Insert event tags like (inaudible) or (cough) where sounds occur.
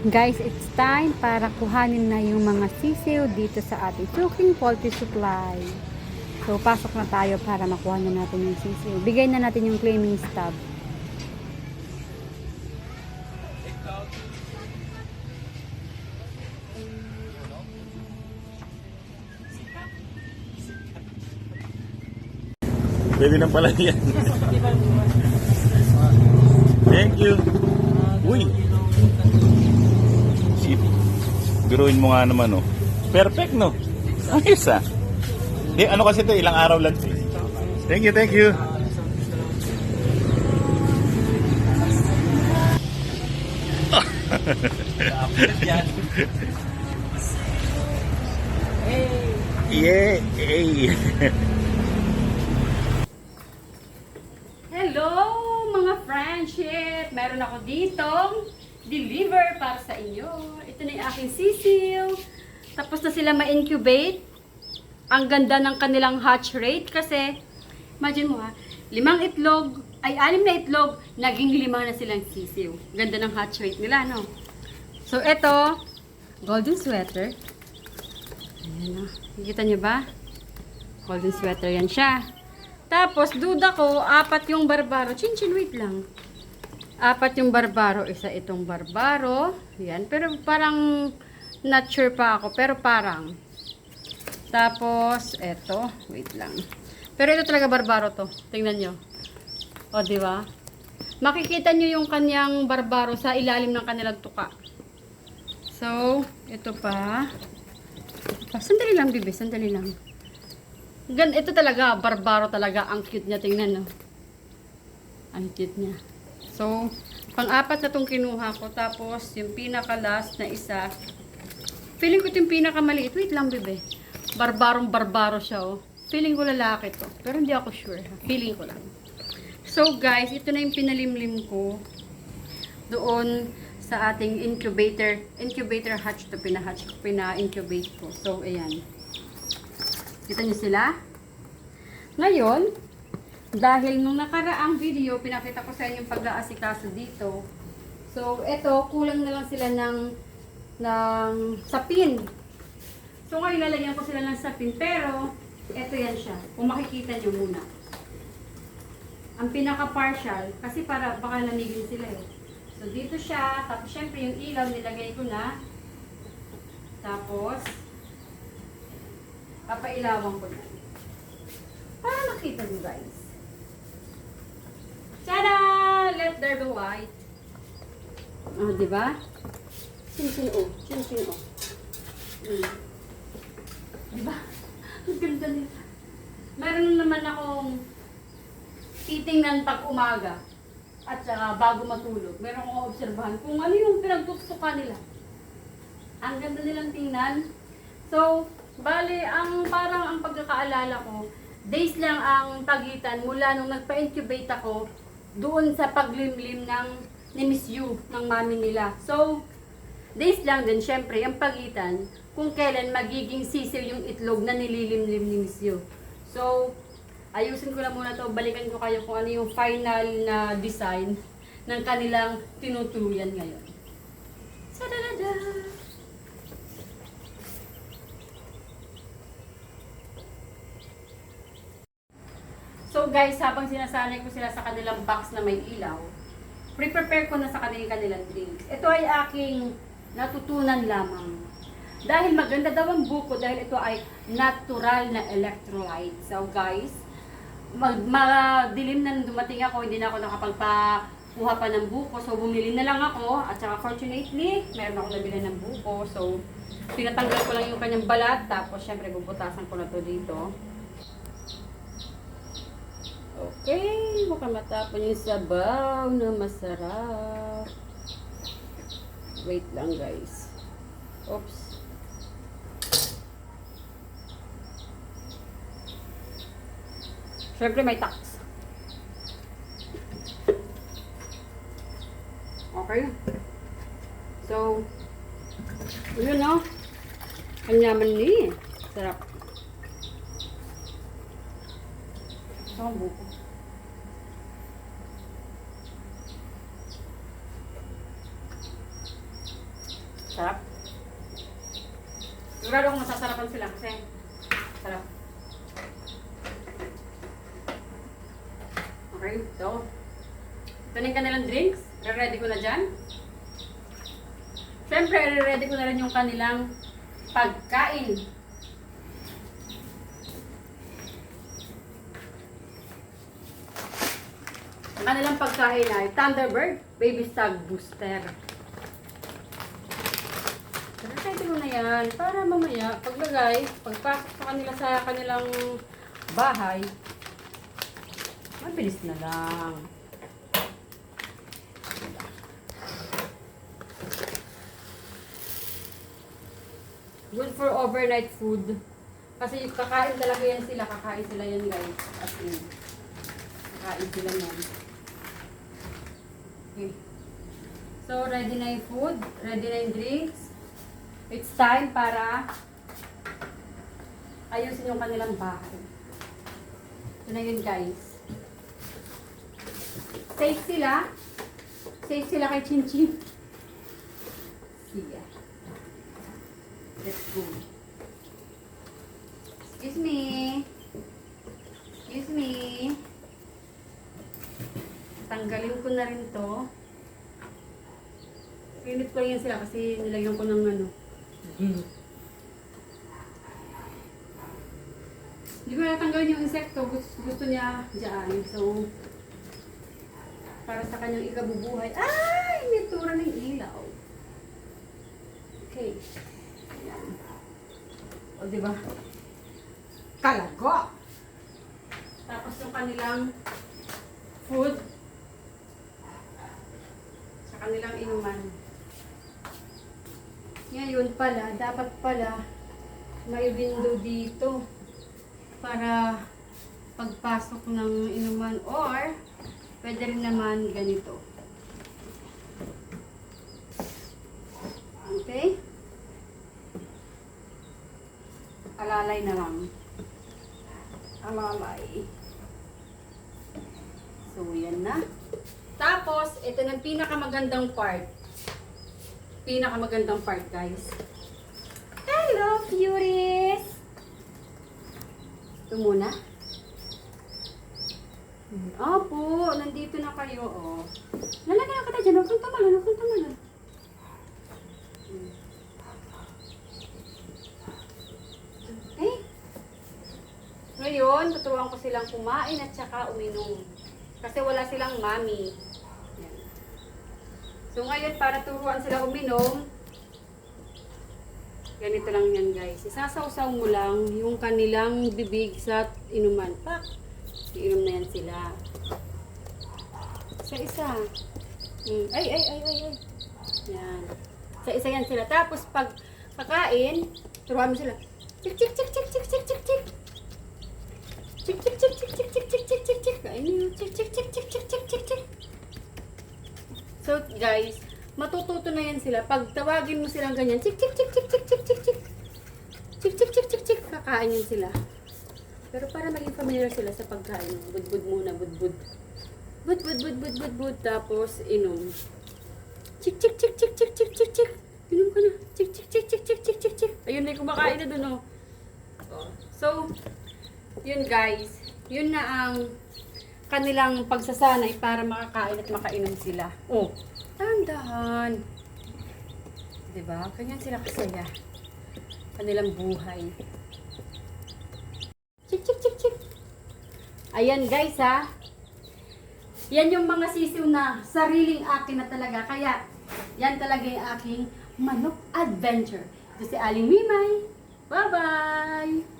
Guys, it's time para kuhanin na yung mga sisiw dito sa ating suking poultry supply. So, pasok na tayo para makuha na natin yung sisiw. Bigay na natin yung claiming stub. Pwede na pala yan. (laughs) Thank you. Uy. Biruin mo nga naman, oh. Perfect, no? Ayos, ah. Eh, ano kasi ito, ilang araw lang. Thank you, thank you. (laughs) Yeah, hey. Hello mga friendship! Meron ako ditong deliver para sa inyo. Ito na yung aking sisiw. Tapos na sila ma-incubate. Ang ganda ng kanilang hatch rate kasi, imagine mo ha, limang itlog, ay anim na itlog, naging lima na silang sisiw. Ganda ng hatch rate nila, no? So, ito, golden sweater. Ayan o. Nakikita niyo ba? Golden sweater yan siya. Tapos, duda ko, apat yung barbaro. Chin, chin, wait lang. Apat yung barbaro. Isa itong barbaro. Yan. Pero parang, not sure pa ako. Pero parang. Tapos, eto. Wait lang. Pero ito talaga barbaro to. Tingnan nyo. O, di ba? Makikita nyo yung kanyang barbaro sa ilalim ng kanilang tuka. So, ito pa. Pa, sandali lang, bibi. Sandali lang. Gan, ito talaga, barbaro talaga. Ang cute niya, tingnan, no? Ang cute niya. So, pang-apat na tong kinuha ko. Tapos, yung pinaka-last na isa. Feeling ko ito yung pinakamaliit. Wait lang, bebe. Barbarong barbaro siya, oh. Feeling ko lalaki to. Pero hindi ako sure? Feeling ko lang. So, guys, ito na yung pinalimlim ko. Doon sa ating incubator. Incubator hatch to pina-hatch. Pina-incubate ko. So, ayan. Kita niyo sila? Ngayon, dahil nung nakaraang video, pinakita ko sa inyo yung pag-aasikaso dito. So, eto, kulang na lang sila ng, ng sapin. So, ngayon lalagyan ko sila ng sapin. Pero, eto yan siya. Kung makikita nyo muna. Ang pinaka-partial, kasi para baka namigin sila eh. So, dito siya. Tapos, syempre, yung ilaw nilagay ko na. Tapos, papailawan ko na. Para makita nyo guys. Let there be light. Ah, di ba? Chin-chin o. Chin-chin o. Mm. Di ba? (laughs) Ang ganda nila. Meron naman akong titingnan pag umaga at saka bago matulog. Meron akong obserbahan kung ano yung pinagtutukan nila. Ang ganda nilang tingnan. So, bali, ang parang ang pagkakaalala ko, days lang ang pagitan mula nung nagpa-incubate ako doon sa paglimlim ng ni Miss You, ng mami nila. So, days lang din, syempre, ang pagitan kung kailan magiging sisiw yung itlog na nililimlim ni Miss You. So, ayusin ko na muna to balikan ko kayo kung ano yung final na design ng kanilang tinutuluyan ngayon. So guys, habang sinasanay ko sila sa kanilang box na may ilaw, pre-prepare ko na sa kanilang kanilang drinks. Ito ay aking natutunan lamang. Dahil maganda daw ang buko dahil ito ay natural na electrolyte. So guys, mag madilim na dumating ako, hindi na ako nakapagpakuha pa ng buko. So bumili na lang ako at saka fortunately, meron ako nabili ng buko. So tinatanggal ko lang yung kanyang balat tapos syempre bubutasan ko na to dito. Okay, baka matapon yung sabaw na masarap. Wait lang guys. Oops. Siyempre may tax. Okay. So, yun no. Ang yaman ni. Sarap. Ang buko. Sarap. Sigurado akong masasarapan sila kasi sarap. Okay, so. Ito na yung kanilang drinks. Re-ready ko na dyan. Siyempre, re-ready ko na rin yung kanilang pagkain. Ang kanilang pagkain ay Thunderbird Baby Stag Booster. Ready mo na yan para mamaya paglagay, pagpasok sa kanila sa kanilang bahay, mabilis na lang. Good for overnight food. Kasi kakain talaga yan sila, kakain sila yan guys. As in, kakain sila yan. Okay. So, ready na yung food, ready na yung drinks. It's time para ayusin yung kanilang bahay. Ito na yun guys. Safe sila. Safe sila kay Chin Chin. Sige. Let's go. Excuse me. Excuse me. Tanggalin ko na rin to. Pinit ko lang yan sila kasi nilagyan ko ng ano. Hindi ko natanggalin yung insekto. Gusto, gusto niya dyan. So, para sa kanyang ikabubuhay. Ay! May tura ng ilaw. Okay. Ayan. O, di ba? Kalago! Tapos yung kanilang food sa kanilang inuman. Ngayon pala, dapat pala may window dito para pagpasok ng inuman or pwede rin naman ganito. Okay? Alalay na lang. Alalay. So, yan na. Tapos, ito na ang pinakamagandang part. Pinakamagandang part, guys. Hello, cuties! Ito muna. Opo, nandito na kayo, oh. Lalagyan kita dyan, huwag kang tumalon, huwag kang tumalon. Hmm. Okay. Ngayon, tuturuan ko silang kumain at saka uminom. Kasi wala silang mami. So ngayon, para turuan sila uminom, ganito lang yan guys. Isasawsaw mo lang yung kanilang bibig sa inuman. Pak! Iinom na yan sila. Isa-isa. Hmm. Ay, ay, ay, ay, ay. Yan. Isa-isa yan sila. Tapos pag kakain, turuan mo sila. Chik, chik, chik, chik, chik, chik, chik, chik. Chik, chik, chik, chik, chik, chik, chik, chik, chik, chik. Kain niyo. Chik, chik, chik, chik, chik, chik, chik, chik. So, guys, matututo na yan sila. Pag tawagin mo silang ganyan, chik, chik, chik, chik, chik, chik, chik, chik. Chik, chik, chik, chik, chik. Kakain yan sila. Pero para maging familiar sila sa pagkain, budbud muna, budbud. Bud, bud, bud, bud, bud, bud. Tapos, inom. Chik, chik, chik, chik, chik, chik, chik, chik. Inom ka na. Chik, chik, chik, chik, chik, chik, chik, chik. Ayun na kumakain na dun, oh. Oh. So, yun guys. Yun na ang kanilang pagsasanay para makakain at makainom sila. Oh, tandahan. Diba? Ganyan sila kasaya. Kanilang buhay. Chik, chik, chik, chik. Ayan guys ha. Yan yung mga sisiw na sariling akin na talaga. Kaya, yan talaga yung aking manok adventure. Ito si Aling Mimay. Bye-bye!